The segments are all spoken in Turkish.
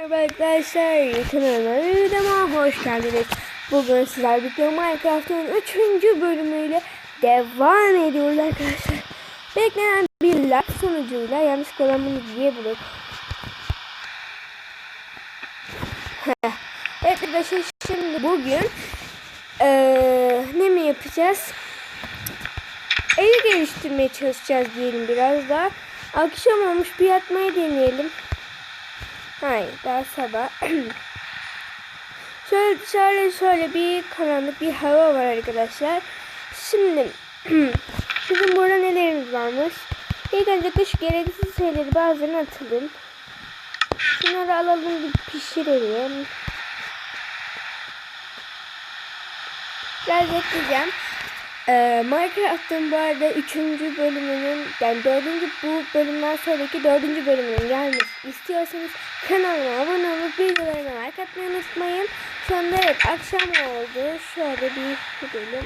Merhaba arkadaşlar, kanalıma videoma hoş geldiniz. Bugün sizler birlikte Minecraft'ın 3. bölümüyle devam ediyoruz arkadaşlar. Beklenen bir like sonucuyla yanlışlıkla ben bunu diyebilirim. evet arkadaşlar şimdi bugün eee, ne mi yapacağız? Evi geliştirmeye çalışacağız diyelim biraz daha. Akşam olmuş bir yatmayı deneyelim. Hayır daha sabah. şöyle dışarıda şöyle bir karanlık bir hava var arkadaşlar. Şimdi bizim burada nelerimiz varmış? İlk önce kış gereksiz şeyleri bazılarını atalım. Şunları alalım bir pişirelim. Biraz bekleyeceğim. Ee, Minecraft'ın bu arada 3. bölümünün yani 4. bu bölümden sonraki 4. bölümünün gelmesi istiyorsanız kanalıma abone olup videolarıma like atmayı unutmayın. Şu anda evet akşam oldu. Şöyle bir gidelim.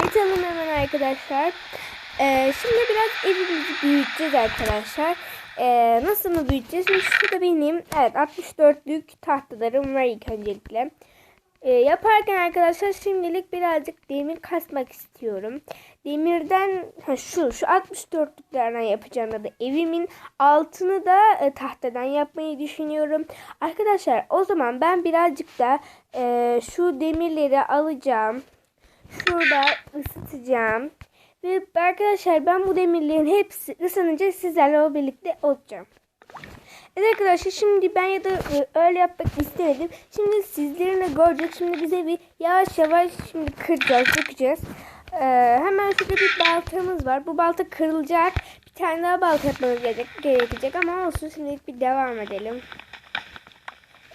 Yatalım hemen arkadaşlar. Ee, şimdi biraz evimizi büyüteceğiz arkadaşlar. Ee, nasıl mı büyüteceğiz? Şimdi şurada benim evet 64'lük tahtalarım var ilk öncelikle. E, yaparken arkadaşlar şimdilik birazcık demir kasmak istiyorum. Demirden ha, şu şu 64'lüklerden yapacağım da evimin altını da e, tahtadan yapmayı düşünüyorum. Arkadaşlar o zaman ben birazcık da e, şu demirleri alacağım. Şurada ısıtacağım. Ve arkadaşlar ben bu demirlerin hepsi ısınınca sizlerle o birlikte olacağım. Evet arkadaşlar şimdi ben ya da e, öyle yapmak istemedim. Şimdi sizlerine görecek. Şimdi bize bir yavaş yavaş şimdi kıracağız, dökeceğiz. Ee, hemen şurada bir baltamız var. Bu balta kırılacak. Bir tane daha balta yapmamız gerekecek, gerekecek ama olsun şimdilik bir devam edelim.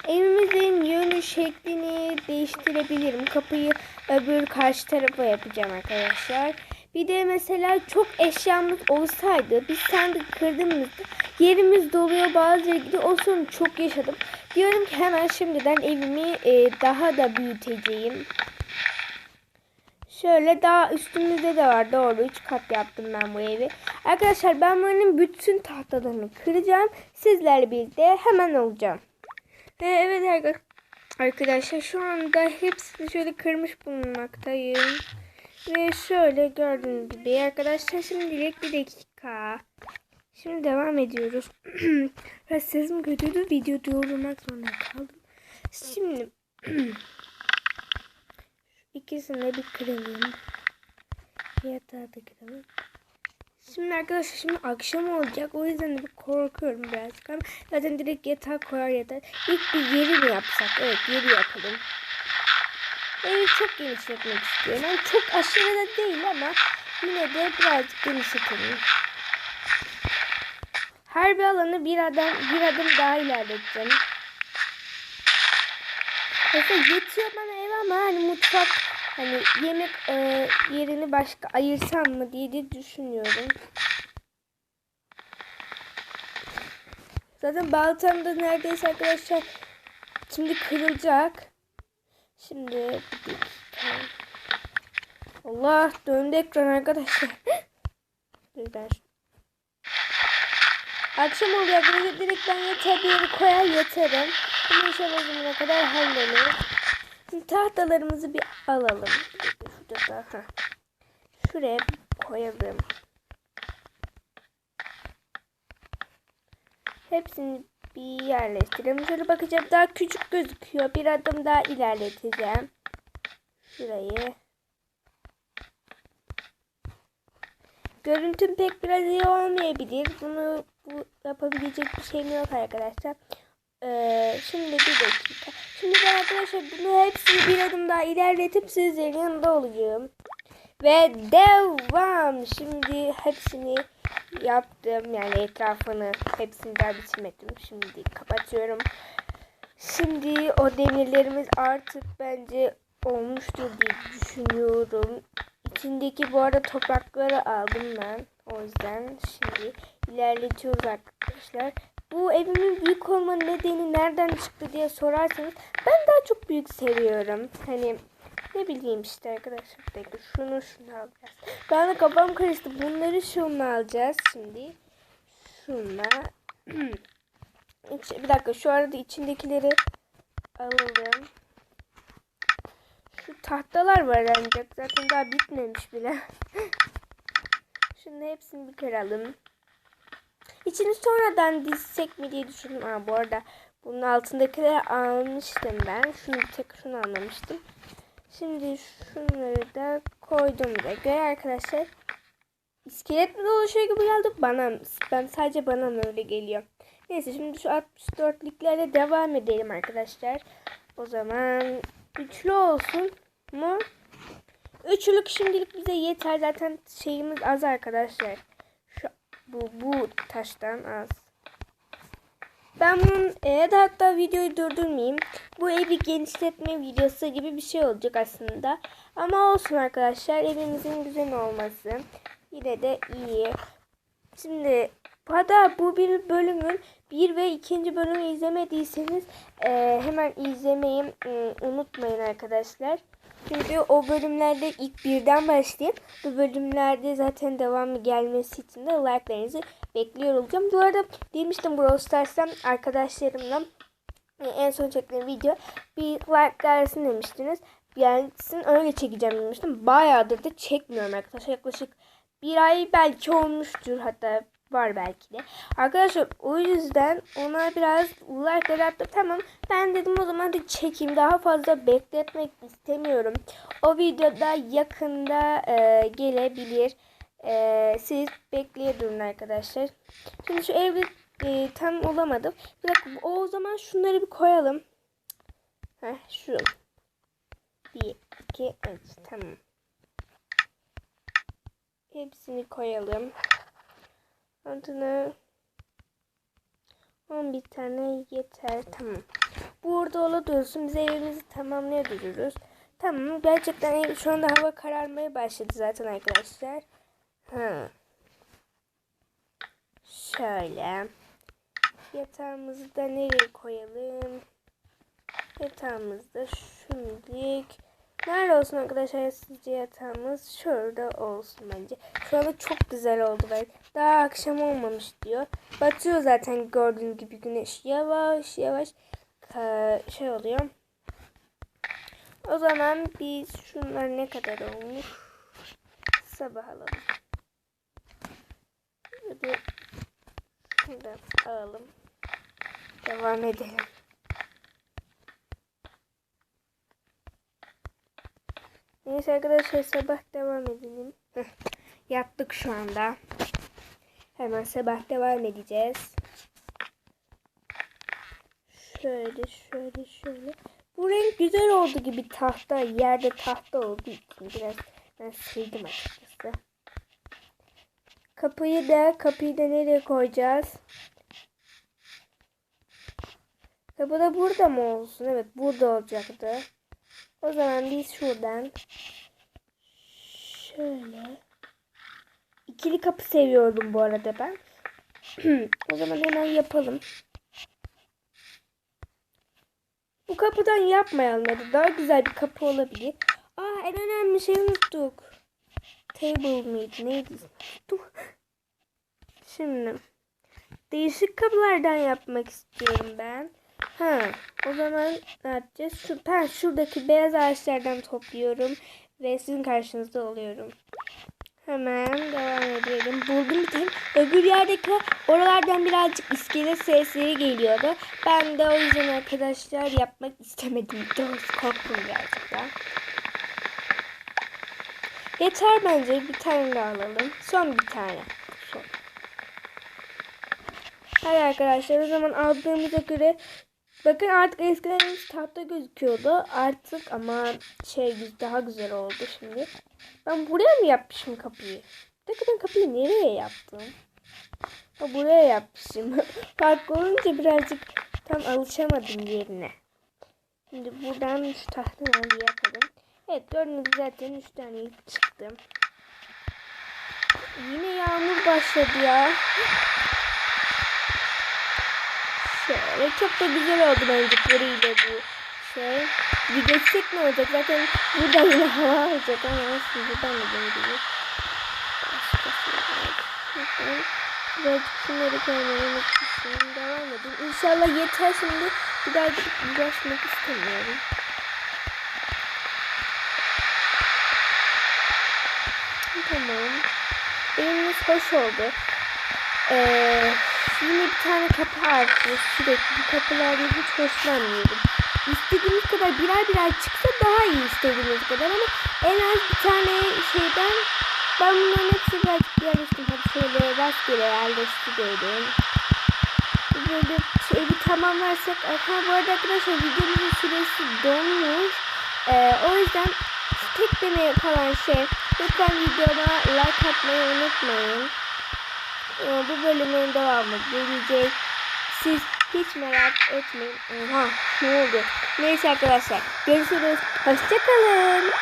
Evimizin yönü şeklini değiştirebilirim. Kapıyı öbür karşı tarafa yapacağım arkadaşlar. Bir de mesela çok eşyamız olsaydı biz sandık kırdığımızda yerimiz doluyor bazı gidiyor. O sorunu çok yaşadım. Diyorum ki hemen şimdiden evimi e, daha da büyüteceğim. Şöyle daha üstümüzde de var doğru 3 kat yaptım ben bu evi. Arkadaşlar ben bunun bütün tahtalarını kıracağım. Sizlerle birlikte hemen olacağım. Ve evet arkadaşlar şu anda hepsini şöyle kırmış bulunmaktayım. Ve şöyle gördüğünüz gibi arkadaşlar şimdilik bir dakika. Şimdi devam ediyoruz. Sesim kötüydü video durdurmak zorunda kaldım. Şimdi ikisini bir kıralım. Yatağı da kıralım. Şimdi arkadaşlar şimdi akşam olacak. O yüzden de bir korkuyorum birazcık ama zaten direkt yatağa koyar yatar. İlk bir yeri mi yapsak? Evet yeri yapalım. Evi çok genişletmek istiyorum. Yani çok aşırı da değil ama yine de birazcık genişletelim. Her bir alanı bir adım, bir adım daha ilerleteceğim. Mesela yetiyor bana ev ama hani mutfak hani yemek e, yerini başka ayırsam mı diye de düşünüyorum. Zaten baltam da neredeyse arkadaşlar şimdi kırılacak. Şimdi. Allah döndü ekran arkadaşlar. Dur ben Akşam oluyor. Direkt, direkt ben yeter bir yere koyar yatarım. Ama inşallah zamana kadar hallederiz. Tahtalarımızı bir alalım. Şurada da. Ha. Şuraya koyalım. Hepsini bir yerleştirelim. Şöyle bakacağım daha küçük gözüküyor. Bir adım daha ilerleteceğim. Şurayı. Görüntüm pek biraz iyi olmayabilir. Bunu bu yapabilecek bir şeyim yok arkadaşlar. Ee, şimdi bir dakika. Şimdi ben arkadaşlar bunu hepsini bir adım daha ilerletip sizlerin yanında olacağım. Ve devam. Şimdi hepsini yaptım. Yani etrafını hepsini daha bitirmedim. Şimdi kapatıyorum. Şimdi o demirlerimiz artık bence olmuştur diye düşünüyorum. İçindeki bu arada toprakları aldım ben. O yüzden şimdi ilerletiyoruz arkadaşlar. Bu evimin büyük olma nedeni nereden çıktı diye sorarsanız ben daha çok büyük seviyorum. Hani ne bileyim işte arkadaşlar. Peki şunu şunu alacağız. Ben de kafam karıştı. Bunları şunu alacağız şimdi. Şunla. Bir dakika şu arada içindekileri alalım. Tahtalar var ancak zaten daha bitmemiş bile. Şunu hepsini bir kıralım. İçini sonradan dizsek mi diye düşündüm. Aa, bu arada bunun altındakileri almıştım ben. Şunu tek şunu almamıştım. Şimdi şunları da koydum buraya. Göre arkadaşlar iskelet mi dolaşıyor gibi geldi bana. Ben sadece bana mı öyle geliyor. Neyse şimdi şu 64'lüklerle devam edelim arkadaşlar. O zaman üçlü olsun mu? Üçlük şimdilik bize yeter. Zaten şeyimiz az arkadaşlar. Şu bu bu taştan az. Ben bunun e, da hatta videoyu durdurmayayım. Bu evi genişletme videosu gibi bir şey olacak aslında. Ama olsun arkadaşlar. Evimizin güzel olması yine de iyi. Şimdi hatta bu bir bölümün bir ve ikinci bölümü izlemediyseniz e, hemen izlemeyi e, unutmayın arkadaşlar. Çünkü o bölümlerde ilk birden başlayıp bu bölümlerde zaten devamı gelmesi için de like'larınızı bekliyor olacağım. Bu arada demiştim Brawl Stars'tan arkadaşlarımla e, en son çektiğim video bir like gelsin demiştiniz. Yani öyle çekeceğim demiştim. Bayağıdır da çekmiyorum arkadaşlar. Yaklaşık bir ay belki olmuştur hatta var belki de. Arkadaşlar o yüzden ona biraz like attım. Tamam ben dedim o zaman da çekeyim. Daha fazla bekletmek istemiyorum. O videoda yakında e, gelebilir. E, siz bekleye durun arkadaşlar. Şimdi şu evde e, tam olamadım. Bir dakika o zaman şunları bir koyalım. Heh şu. Bir, iki, üç. Tamam. Hepsini koyalım. Adına 11 tane yeter. Tamam. Ola dursun. Biz evimizi tamamlayabiliriz. Tamam. Gerçekten şu anda hava kararmaya başladı zaten arkadaşlar. Ha. Şöyle. Yatağımızı da nereye koyalım? Yatağımız da şimdilik Nerede olsun arkadaşlar sizce yatağımız? Şurada olsun bence. Şu anda çok güzel oldu ben. Daha akşam olmamış diyor. Batıyor zaten gördüğünüz gibi güneş. Yavaş yavaş ka- şey oluyor. O zaman biz şunlar ne kadar olmuş? Sabah alalım. Hadi alalım. Devam edelim. Neyse arkadaşlar sabah devam edelim. Yattık şu anda. Hemen sabah devam edeceğiz. Şöyle şöyle şöyle. Bu renk güzel oldu gibi tahta. Yerde tahta olduğu için biraz ben sevdim açıkçası. Kapıyı da kapıyı da nereye koyacağız? Kapı da burada mı olsun? Evet burada olacaktı. O zaman biz şuradan şöyle ikili kapı seviyordum bu arada ben. o zaman hemen yapalım. Bu kapıdan yapmayalım ya da daha güzel bir kapı olabilir. Aa en önemli şeyi unuttuk. Table mıydı neydi? Şimdi değişik kapılardan yapmak istiyorum ben. Ha, o zaman ne yapacağız? Şu, ben şuradaki beyaz ağaçlardan topluyorum ve sizin karşınızda oluyorum. Hemen devam edelim. Buldum bir tane. Öbür yerdeki oralardan birazcık iskelet sesleri geliyordu. Ben de o yüzden arkadaşlar yapmak istemedim. Doğrusu korktum birazcık da. Yeter bence. Bir tane daha alalım. Son bir tane. Son. Hayır arkadaşlar o zaman aldığımıza göre Bakın artık eskiden tahta gözüküyordu. Artık ama şey daha güzel oldu şimdi. Ben buraya mı yapmışım kapıyı? Bir kapıyı nereye yaptım? Ha, buraya yapmışım. Farklı olunca birazcık tam alışamadım yerine. Şimdi buradan şu tahtadan bir yapalım. Evet gördüğünüz zaten 3 tane çıktı. Yine yağmur başladı ya. Şöyle çok da güzel oldu burayla bu şey. Bir geçsek ne olacak? Zaten buradan yine hava alacak ama şimdi buradan da var. Birazcık şunları koymayı unutmuşum. Devam denemedim. İnşallah yeter şimdi. Bir daha gidip uğraşmak istemiyorum. Tamam. Evimiz hoş oldu. Ee, yine bir tane kapı artık sürekli. Bu kapılardan hiç hoşlanmıyorum. İstediğimiz kadar birer birer çıksa daha iyi istediğimiz kadar ama en az bir tane şeyden ben bunların hepsini birazcık yerleştim. Hadi şöyle rastgele yerleştiriyorum. Böyle şey bir tamamlarsak. Ha bu arada arkadaşlar videomuzun süresi donmuş. Ee, o yüzden tek deney kalan şey lütfen videoma like atmayı unutmayın. Ee, bu bölümün devamı gelecek. Siz hiç merak etmeyin. Oha ne oldu? Neyse arkadaşlar görüşürüz. Hoşçakalın.